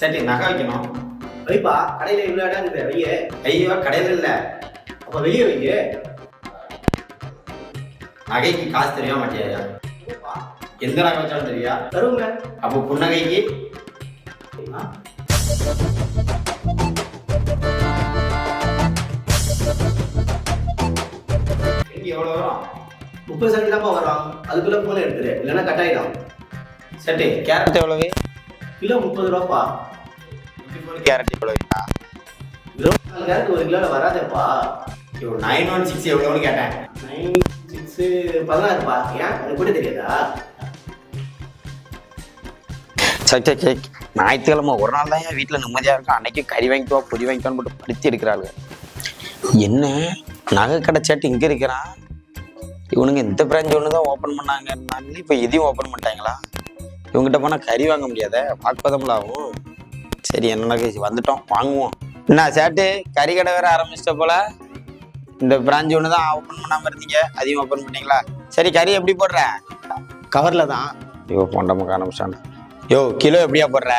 சரி நகை வைக்கணும். வைப்பா கடையில இவ்வளோ இடம் இருக்குது வையே. ஐயோ கடையில் இல்லை. அப்போ வெளியே வையே. நகைக்கு காசு தெரிய மாட்டியா எந்த நகை வச்சாலும் தெரியா? தருங்க அப்போ புன்னகைக்கு? எவ்வளோ வரும்? முப்பது சென்ட் தான்ப்பா வரும். அதுக்குள்ள போன எடுத்துரு. இல்லைன்னா கட் ஆயிடும். சரி கேரட் எவ்வளவு? கிலோ முப்பது ரூபாப்பா. கேரட் எவ்வளவு இருபத்தி நாலு கேரட் ஒரு கிலோல வராதேப்பா. ஐயோ நைன் ஒன் சிக்ஸ் எவ்வளோன்னு கேட்டேன். நைன் சிக்ஸ் பதினாறுப்பா. ஏன்? உனக்கு கூட தெரியாதா? சரி சரி சரி. ஞாயிற்றுக்கிழமை ஒரு நாள் தான் என் வீட்டில் நிம்மதியாக இருக்கும். அன்னைக்கு கறி வாங்கிட்டு வா பொடி வாங்கிட்டு போட்டு படுத்தி எடுக்கிறாளுங்க என்ன? நகை கடை சேட்டு இங்கே இருக்கிறான்? இவனுங்க இந்த பிரான்ச் ஒன்று தான் ஓப்பன் பண்ணாங்க இப்போ இதையும் ஓப்பன் பண்ணிட்டாங்களா? இவங்ககிட்ட போனால் கறி வாங்க முடியாத? வாக்குவதம்ல ஆகும் சரி என்ன வந்துட்டோம் வாங்குவோம். என்ன சேட்டு கறி கடை வேற ஆரம்பிச்சிட்ட போல. இந்த பிரான்ச் ஒன்று தான் ஓப்பன் பண்ணாமல் இருந்தீங்க. அதையும் ஓப்பன் பண்ணீங்களா சரி கறி எப்படி போடுற? கவர்ல தான். ஐயோ போண்டமா ஆரம்பிச்சாண்டா யோ கிலோ எப்படியா போடுற?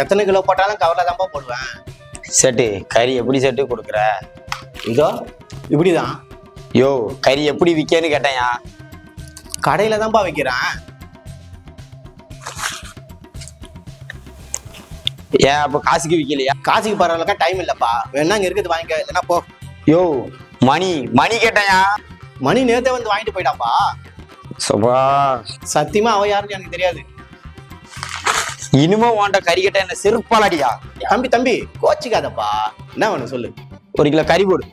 எத்தனை கிலோ போட்டாலும் கவர்ல தான்ப்பா போடுவேன். செட்டு கறி எப்படி செட்டு கொடுக்குற? இதோ இப்படிதான். யோ கறி எப்படி விற்கன்னு கேட்டேன்யா கடையில தான்ப்பா வைக்கிறேன். ஏன் அப்போ காசுக்கு விற்கலையா காசுக்கு பரவாயில்லக்கா டைம் இல்லப்பா. வேணா இங்க இருக்குது வாங்கிக்க இல்லைன்னா போ. யோ மணி மணி கேட்டேன்யா. மணி நேத்தே வந்து வாங்கிட்டு போயிட்டாப்பா சபா. சத்தியமா அவ யாருன்னு எனக்கு தெரியாது. இனிமே உன்ட்ட கறி கேட்ட என்ன செருப்பாலடியா? தம்பி தம்பி கோச்சிக்காதப்பா. என்ன வேணும் சொல்லு. ஒரு கிலோ கறி போடு.